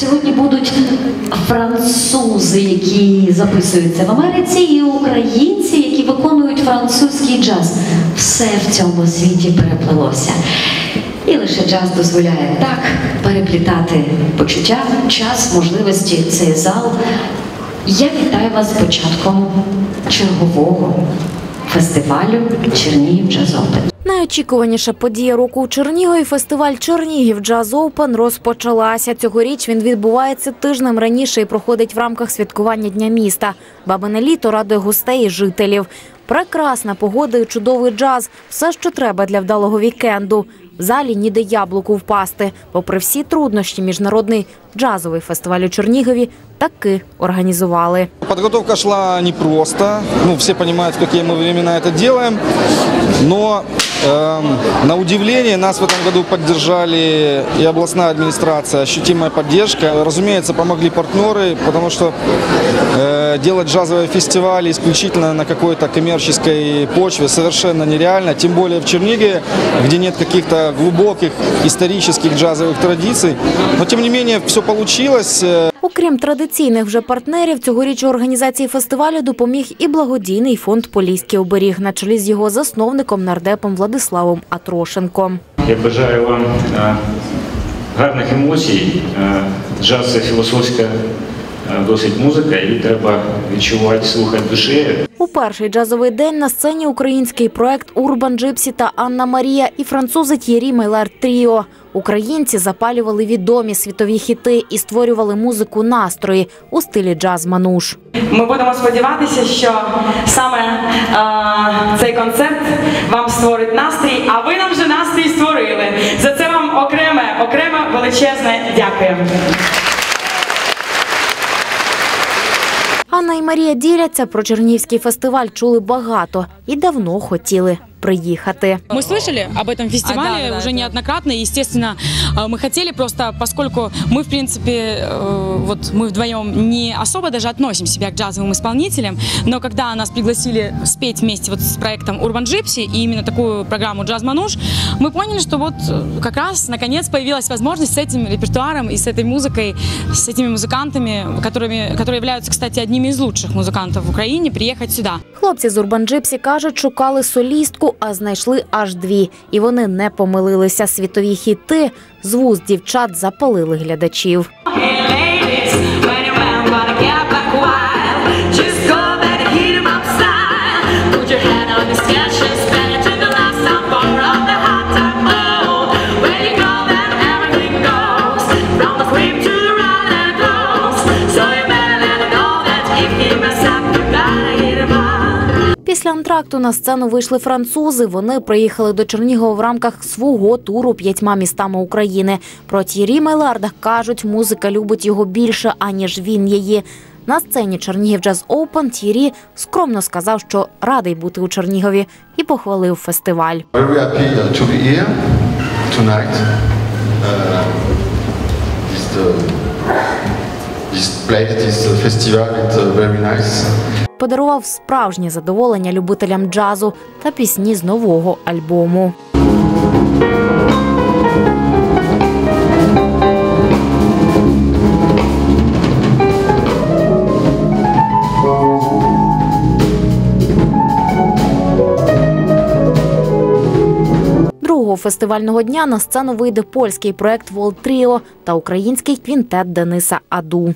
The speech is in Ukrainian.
Сьогодні будуть французи, які записуються в Америці, і українці, які виконують французький джаз. Все в цьому світі переплелося. І лише джаз дозволяє так переплітати почуття, час, можливості, цей зал. Я вітаю вас з початком чергового фестивалю Чернігів Джаз Опен. Найочікуваніша подія року у Чернігові фестиваль Чернігів Джаз Оупен розпочалася. Цьогоріч він відбувається тижнем раніше і проходить в рамках святкування Дня міста. Бабине літо радує гостей і жителів. Прекрасна погода і чудовий джаз – все, що треба для вдалого вікенду В залі ніде яблуку впасти. Попри всі труднощі, міжнародний джазовий фестиваль у Чернігові таки організували. Подготовка шла непросто. Ну, все понимают, в какие мы времена это делаем. Но эм, на удивление нас в этом году поддержали и областная администрация, ощутимая поддержка. Разумеется, помогли партнеры, потому что э, делать джазовые фестивали исключительно на какой-то коммерческой почве совершенно нереально. Тем более в Чернигове, где нет каких-то глубоких исторических джазовых традиций. Но тем не менее, все получилось. Э, Окрім традиційних вже партнерів, цьогоріч у організації фестивалю допоміг і благодійний фонд Поліський оберіг на чолі з його засновником нардепом Владиславом Атрошенком. Я бажаю вам е, гарних емоцій. Е, Джаз це філософська е, досить музика, її треба відчувати, слухати душею. У перший джазовий день на сцені український проект Урбан Джипсі та Анна Марія і французи Т'єрі Мейлар Тріо. Українці запалювали відомі світові хіти і створювали музику настрої у стилі джаз-мануш. Ми будемо сподіватися, що саме е, цей концерт вам створить настрій, а ви нам вже настрій створили. За це вам окреме, окреме величезне дякую. Анна і Марія діляться про Чернігівський фестиваль чули багато і давно хотіли приїхати. Мы слышали об этом фестивале А, да, да, уже да. неоднократно. И, естественно, э, мы хотели просто, поскольку мы, в принципе, э, вот мы вдвоем не особо даже относим себя к джазовым исполнителям, но когда нас пригласили спеть вместе вот с проектом Urban Gypsy и именно такую программу Джаз Мануш, мы поняли, что вот э, как раз наконец появилась возможность с этим репертуаром и с этой музыкой, с этими музыкантами, которыми, которые являются, кстати, одними из лучших музыкантов в Украине, приехать сюда. Хлопці з Урбан Джипсі кажуть, шукали солістку, а знайшли аж дві. І вони не помилилися. Світові хіти з вуст дівчат запалили глядачів. Антракту на сцену вийшли французи. Вони приїхали до Чернігова в рамках свого туру п'ятьма містами України. Про Т'єрі Мейларда кажуть, музика любить його більше, аніж він її. На сцені Чернігів Джаз Оупен Т'єрі скромно сказав, що радий бути у Чернігові і похвалив фестиваль. This, uh, place, this festival, it's uh, very nice. Подарував справжнє задоволення любителям джазу та пісні з нового альбому. Фестивального дня на сцену вийде польський проект Волт Тріо та український квінтет Дениса Аду.